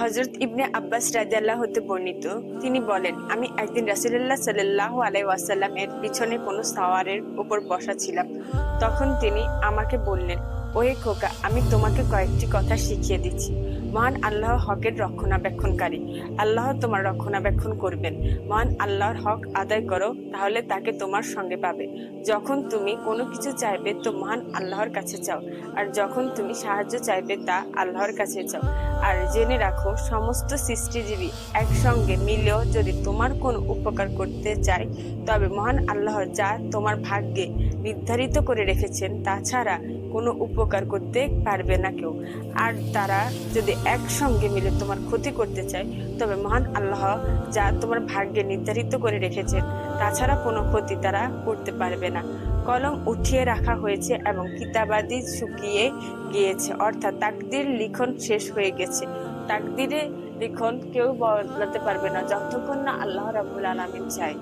হজরত ইবনে আব্বাস রাজিয়াল্লাহ হতে বর্ণিত। তিনি বলেন, আমি একদিন রাসুল্লাহ সাল্লাহ আলাই ওয়াসাল্লাম এর পিছনে কোনো সাওয়ারের উপর বসা ছিলাম। তখন তিনি আমাকে বললেন, ওহে খোকা, আমি তোমাকে কয়েকটি কথা শিখিয়ে দিচ্ছি। মহান আল্লাহ হকের রক্ষণাবেক্ষণকারী। আল্লাহ তোমার রক্ষণাবেক্ষণ করবেন। মহান আল্লাহর হক আদায় করো, তাহলে তাকে তোমার সঙ্গে পাবে। যখন তুমি কোনো কিছু চাইবে, তো মহান আল্লাহর কাছে চাও। আর যখন তুমি সাহায্য চাইবে, তা আল্লাহর কাছে চাও। আর জেনে রাখো, সমস্ত সৃষ্টিজীবী একসঙ্গে মিলেও যদি তোমার কোনো উপকার করতে চায়, তবে মহান আল্লাহ যা তোমার ভাগ্যে নির্ধারিত করে রেখেছেন, তাছাড়া কোনো উপকার করতে পারবে না কেউ। আর তারা যদি একসঙ্গে মিলে তোমার ক্ষতি করতে চায়, তবে মহান আল্লাহ যা তোমার ভাগ্যে নির্ধারিত করে রেখেছেন, তাছাড়া কোনো ক্ষতি তারা করতে পারবে না। কলম উঠিয়ে রাখা হয়েছে এবং কিতাবাদি শুকিয়ে গিয়েছে, অর্থাৎ তাকদির লিখন শেষ হয়ে গেছে। তাকদিরে লিখন কেউ বদলাতে পারবে না, যতক্ষণ না আল্লাহ রাবুল আলমিন চায়।